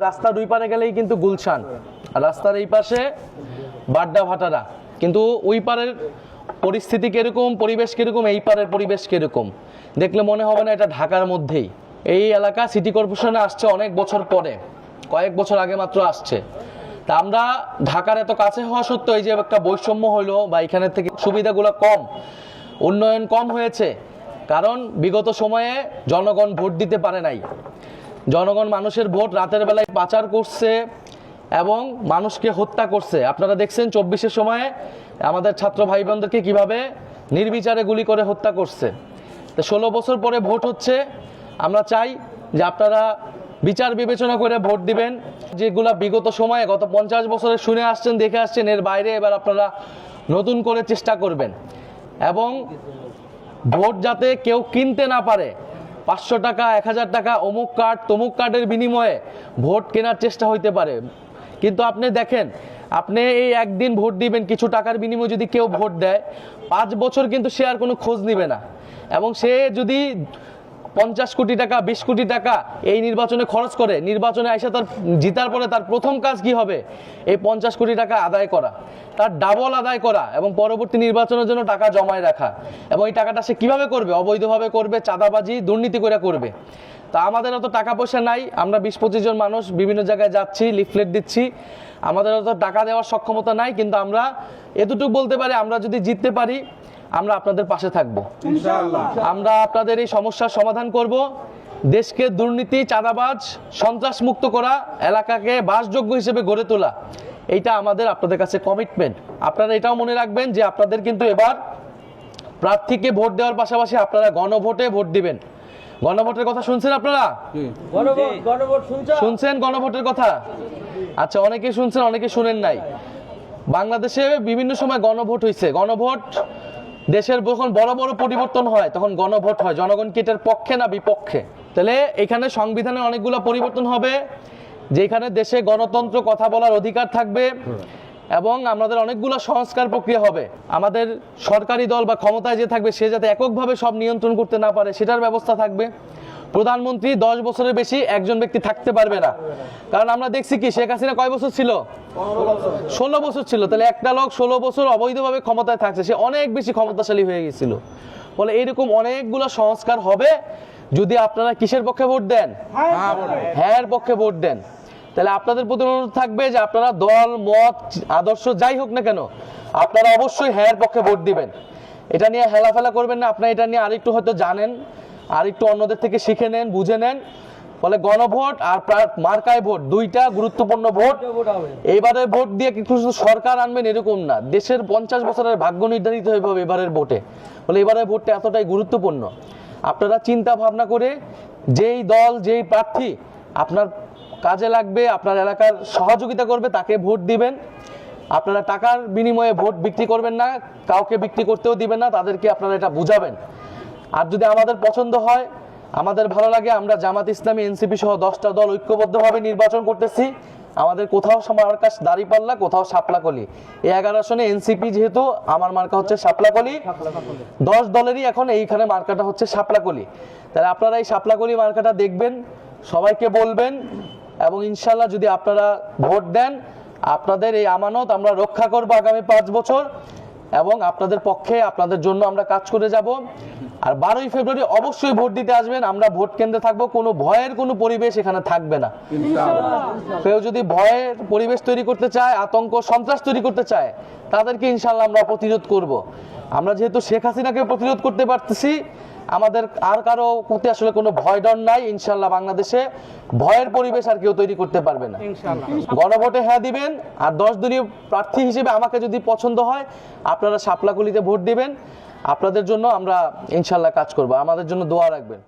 রাস্তা দুই পারে গেলেই কিন্তু গুলশান। রাস্তার এই পাশে বাড্ডা ভাটারা। কিন্তু ওই পারের পরিস্থিতি কীরকম, পরিবেশ কীরকম, এই পারের পরিবেশ কীরকম? দেখলে মনে হবে না এটা ঢাকার মধ্যেই। এই এলাকা সিটি কর্পোরেশনে আসছে অনেক বছর পরে। কয়েক বছর আগে মাত্র আসছে। তা আমরা ঢাকার এত কাছে হওয়া সত্ত্বেও এই যে একটা বৈষম্য হলো বা এখানের থেকে সুবিধাগুলো কম, উন্নয়ন কম হয়েছে। কারণ বিগত সময়ে জনগণ ভোট দিতে পারে নাই। জনগণ মানুষের ভোট রাতের বেলায় পাচার করছে এবং মানুষকে হত্যা করছে। আপনারা দেখছেন চব্বিশের সময়ে আমাদের ছাত্র ভাই বোনদেরকে কীভাবে নির্বিচারে গুলি করে হত্যা করছে। তো ষোলো বছর পরে ভোট হচ্ছে। আমরা চাই যে আপনারা বিচার বিবেচনা করে ভোট দিবেন। যেগুলা বিগত সময়ে গত পঞ্চাশ বছরে শুনে আসছেন, দেখে আসছেন, এর বাইরে এবার আপনারা নতুন করে চেষ্টা করবেন। এবং ভোট যাতে কেউ কিনতে না পারে পাঁচশো টাকা, এক হাজার টাকা, অমুক কার্ড তমুক কার্ডের বিনিময়ে ভোট কেনার চেষ্টা হইতে পারে। কিন্তু আপনি দেখেন, আপনি এই একদিন ভোট দিবেন, কিছু টাকার বিনিময়ে যদি কেউ ভোট দেয়, পাঁচ বছর কিন্তু সে আর কোনো খোঁজ নিবে না। এবং সে যদি পঞ্চাশ কোটি টাকা, বিশ কোটি টাকা এই নির্বাচনে খরচ করে। নির্বাচনে এসে তার, জিতার পরে তার প্রথম কাজ কি হবে? এই পঞ্চাশ কোটি টাকা আদায় করা। তার ডাবল আদায় করা এবং পরবর্তী নির্বাচনের জন্য টাকা জমায় রাখা। এবং এই টাকাটা সে কীভাবে করবে? অবৈধভাবে করবে, চাঁদাবাজি, দুর্নীতি করে করবে। তা আমাদের অত টাকা পয়সা নাই। আমরা বিশ পঁচিশ জন মানুষ, বিভিন্ন জায়গায় যাচ্ছি লিফলেট দিচ্ছি। আমাদের অত টাকা দেওয়ার সক্ষমতা নাই, কিন্তু আমরা এতটুকু বলতে পারি, আমরা যদি জিততে পারি আমরা আপনাদের পাশে থাকব। আমরা আপনাদের এই সমস্যার সমাধান করব। দেশকে দুর্নীতি চাঁদাবাজ সন্ত্রাস মুক্ত করা এলাকাকে বাসযোগ্য হিসেবে গড়ে তোলা এইটা আমাদের আপনাদের কাছে কমিটমেন্ট আপনারা এটাও মনে রাখবেন যে আপনাদের কিন্তু এবার প্রার্থীকে ভোট দেওয়ার পাশাপাশি আপনারা গণভোটে ভোট দিবেন। গণভোটের কথা শুনছেন আপনারা? গণভোট গণভোট শুনছো? শুনছেন গণভোটের কথা? আচ্ছা অনেকে শুনছেন অনেকে শুনেন নাই। বাংলাদেশে বিভিন্ন সময় গণভোট হয়েছে গণভোট দেশের যখন বড় বড় পরিবর্তন হয়, তখন গণভোট হয়, জনগণ কি এটার পক্ষে না বিপক্ষে? তাহলে এখানে সংবিধানে অনেকগুলো পরিবর্তন হবে, যেখানে দেশে গণতন্ত্র কথা বলার অধিকার থাকবে এবং আমাদের অনেকগুলো সংস্কার প্রক্রিয়া হবে। আমাদের সরকারি দল বা ক্ষমতায় যে থাকবে, সে যাতে এককভাবে সব নিয়ন্ত্রণ করতে না পারে, সেটার ব্যবস্থা থাকবে। প্রধানমন্ত্রী দশ বছরের বেশি একজন ব্যক্তি থাকতে পারবে না। কারণ আমরা দেখছি কি, শেখ হাসিনা কয় বছর ছিল? ষোলো বছর ছিল, তাহলে একটা লোক ষোলো বছর অবৈধভাবে ক্ষমতায় থাকছে, সে অনেক বেশি ক্ষমতাশালী হয়ে গেছিল। বলে এইরকম অনেকগুলো সংস্কার হবে যদি আপনারা কিসের পক্ষে ভোট দেন? হ্যাঁ পক্ষে ভোট দেন। তাহলে আপনাদের প্রতি অনুরোধ থাকবে যে আপনারা দল, মত, আদর্শ যাই হোক না কেন, আপনারা অবশ্যই হ্যাঁ পক্ষে ভোট দিবেন। এটা নিয়ে হেলাফেলা করবেন না, আপনারা এটা নিয়ে আরেকটু হয়তো জানেন আর একটু অন্যদের থেকে শিখে নেন, বুঝে নেন। ফলে গণভোট আর মার্কায় ভোট দুইটা গুরুত্বপূর্ণ ভোট। এইবারে ভোট দিয়ে কিন্তু শুধু সরকার আনবেন এরকম না। দেশের পঞ্চাশ বছরের ভাগ্য নির্ধারিত হয়ে এবারের ভোটে। বলে এবারের ভোটটা এতটাই গুরুত্বপূর্ণ। আপনারা চিন্তা ভাবনা করে যেই দল যেই প্রার্থী আপনার কাজে লাগবে আপনার এলাকার সহযোগিতা করবে তাকে ভোট দিবেন। আপনারা টাকার বিনিময়ে ভোট বিক্রি করবেন না কাউকে বিক্রি করতেও দিবেন না তাদেরকে আপনারা এটা বুঝাবেন। আর যদি আমাদের পছন্দ হয় আমাদের ভালো লাগে, আমরা জামাত ইসলামী, এনসিপি সহ দশটা দল ঐক্যবদ্ধভাবে নির্বাচন করতেছি। আমাদের কোথাও মার্কা দাঁড়িপাল্লা, কোথাও সাপলাকলি এই এগারো আসনে এনসিপি যেহেতু, আমার মার্কা হচ্ছে সাপলাকলি দশ দলেরই এখন এইখানে মার্কাটা হচ্ছে সাপলাকলি তাহলে আপনারা এই সাপলাকলি মার্কাটা দেখবেন, সবাইকে বলবেন, এবং ইনশাল্লাহ যদি আপনারা ভোট দেন, আপনাদের এই আমানত আমরা রক্ষা করব আগামী পাঁচ বছর, এবং আপনাদের পক্ষে, আপনাদের জন্য আমরা কাজ করে যাব। আর বারোই ফেব্রুয়ারি অবশ্যই ভোট দিতে আসবেন। আমরা ভোট কেন্দ্রে থাকব কোনো ভয়ের কোনো পরিবেশ এখানে থাকবে না। কেউ যদি ভয়ের পরিবেশ তৈরি করতে চায় আতঙ্ক সন্ত্রাস তৈরি করতে চায় তাদেরকে ইনশাল্লাহ আমরা প্রতিরোধ করব। আমরা যেহেতু শেখ হাসিনাকে প্রতিরোধ করতে পারতেছি আমাদের আর কারও প্রতি আসলে কোনো ভয় ডর নাই। ইনশাল্লাহ বাংলাদেশে ভয়ের পরিবেশ আর কেউ তৈরি করতে পারবে না। গণভোটে হ্যাঁ দিবেন আর দশ দলীয় প্রার্থী হিসেবে আমাকে যদি পছন্দ হয় আপনারা সাপলাকুলিতে ভোট দিবেন। আপনাদের জন্য আমরা ইনশাল্লাহ কাজ করব। আমাদের জন্য দোয়া রাখবেন।